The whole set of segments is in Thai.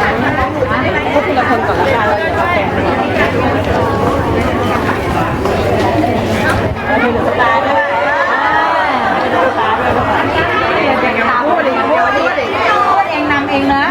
พูดทีละคนก่อนละกันเดี๋ยวเราแบ่งเราดูสตาร์ทด้วยดูสาร์ทด้วยพูดเองพูดเองพูดเองนำเองนะ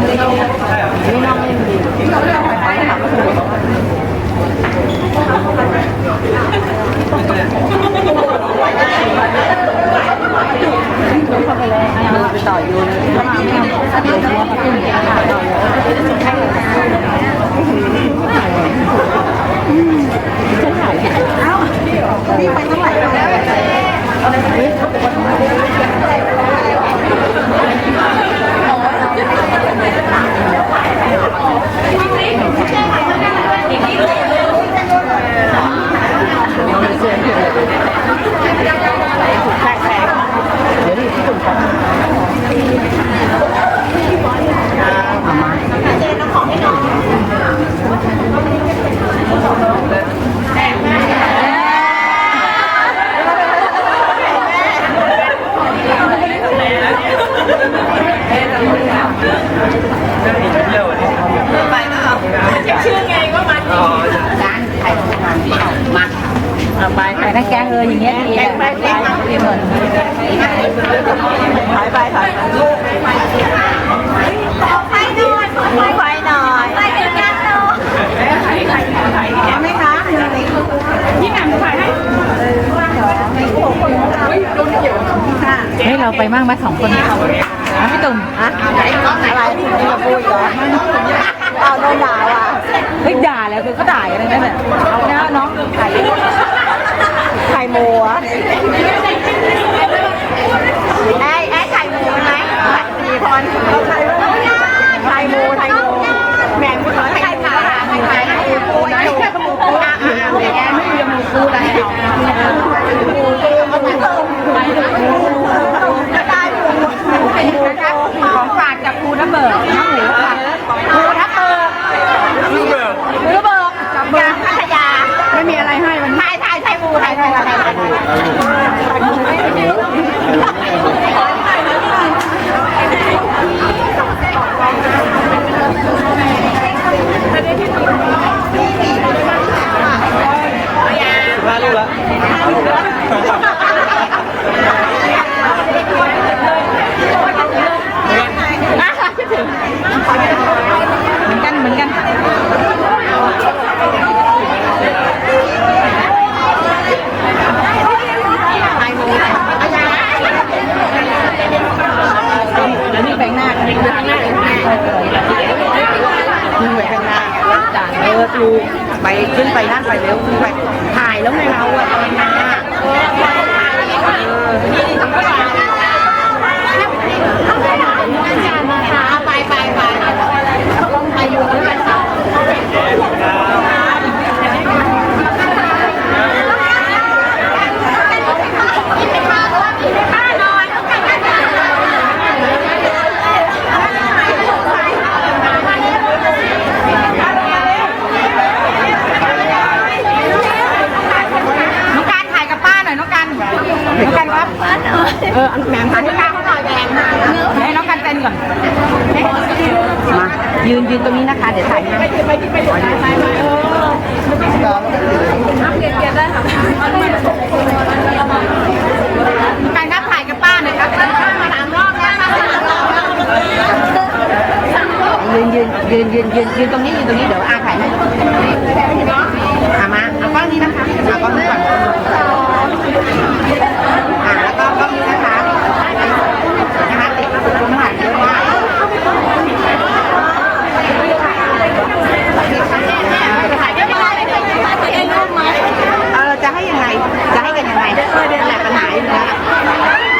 นี่น้องเล่นดีเข้าไปเลยเอาไปต่อยูเลยไม่เอาไม่เอาเดี๋ยวหัวเขาขึ้นเดี๋ยวขาต่อเลยนี่ไปเท่าไหร่แล้ว เอาไปขายทั้งแกงเอออย่างเงี้ยดีแกงไปแกงมาดีเหมือนขายไปขายไป ไฟหน่อยไฟหน่อยไฟเป็นกันเนาะ เอาไหมคะ พี่แหม่มถ่ายให้ เฮ้ยเรา ไปมั่งมาสองคนนี้เขาอะพี่ตุ่มอะอะไรที่เราพูดก่อนเอาโดนด่าว่ะเฮ้ยด่าแล้วคือก็ด่าอะไรนั่นแหละเอานะน้องไข่ไข่โมะ ไอ้ไอ้ไข่หมูไหม สี่คนไข่ไข่โมไข่โมแหม่ไม่ขอไข่ขาไข่ไข่ปูไข่ปูปูอะอะแกไม่มีมูปูอะไรหรอกมูปูมันไม่เติมได้ของฝาก จากครูน้ำเบิกน้ำหมูค่ะครูทับเบิกครูเบิกครูเบิกจับเบิจากกพัทยา ไม่มีอะไรให้มันถ่ายถ่ายถ่ายหมูถ่ายถ่ายถ่ายถ่ายห้าลูกละห้าลูกละ เหมือนกันเหมือนกันแล้วนี่แบงหน้ากันนี่ข้างหน้าข้างหน้านี่ไปข้างหน้าจ่าเออดูไปขึ้นไปนั่นไปเร็วขึ้นไปถ่ายแล้วไงเราอะตอนนั้นอะ ไปไปไปไปอยู่ด้วยกัน น้องการถ่ายกับป้าหน่อยน้องการน้องการครับ เออแหมถ่ายให้ป้าเขาหน่อยแหมมให้น้องการเต้นก่อนมายืนยืนตรงนี้นะคะ เดี๋ยวถ่ายให้ไปไปไปไปไปไปเออเปลี่ยนเปลี่ยนได้ค่ะการครับถ่ายกับป้าหน่อยครับป้ามาสามรอบแล้วยืนยืนยืนยืนยืนยืนตรงนี้ยืนตรงนี้เดี๋ยวอาถ่ายให้อามาเอากล้องนี้นะคะเอากล้องนี้ก่อน นะคะนะคะติดลมหายเยอะมากจะให้ยังไง จะให้กันยังไงแหละปัญหาอยู่แล้ว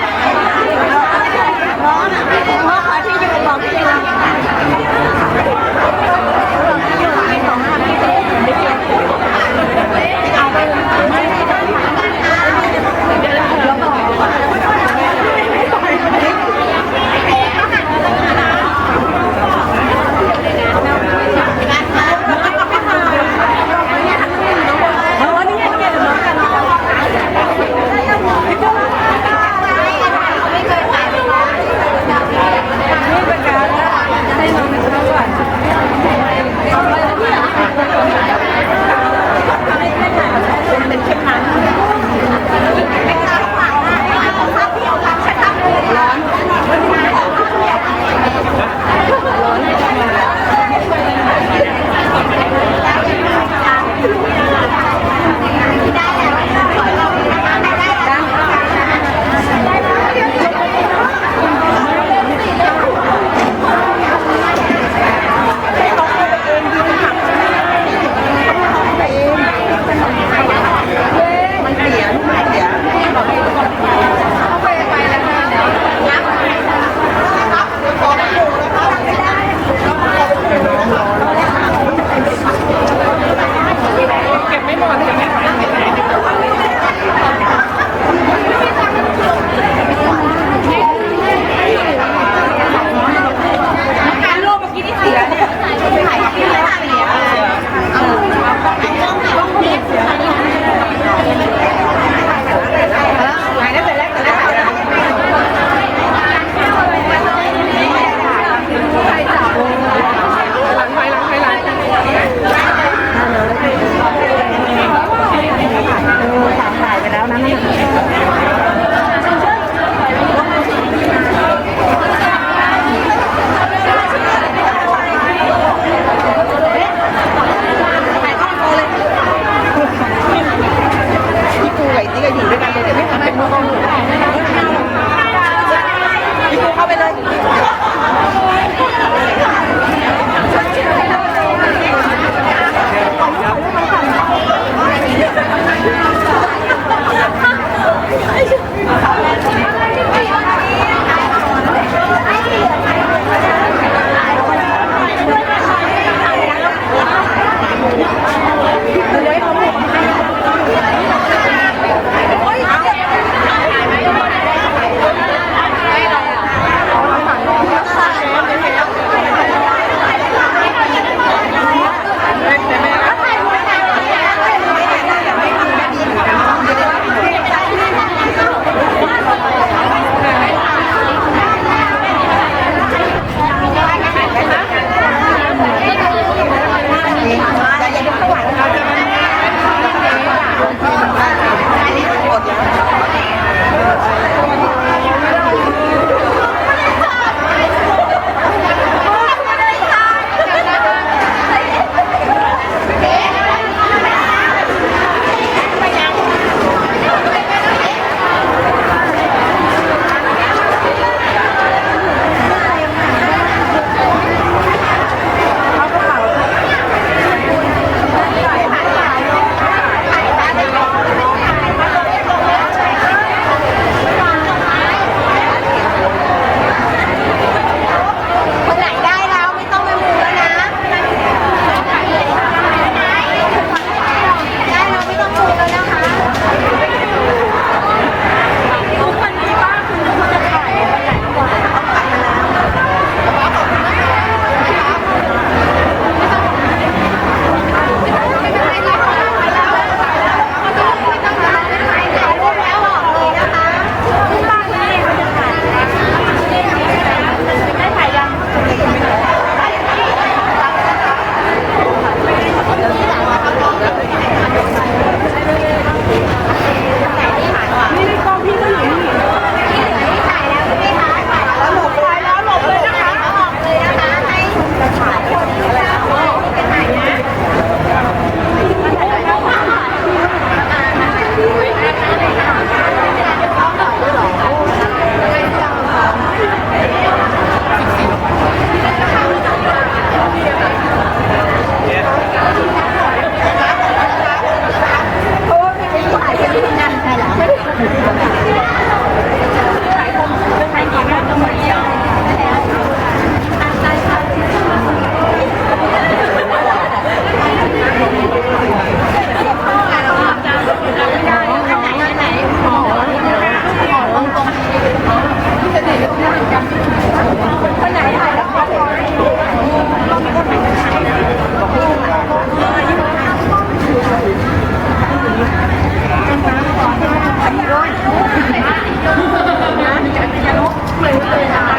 粉就可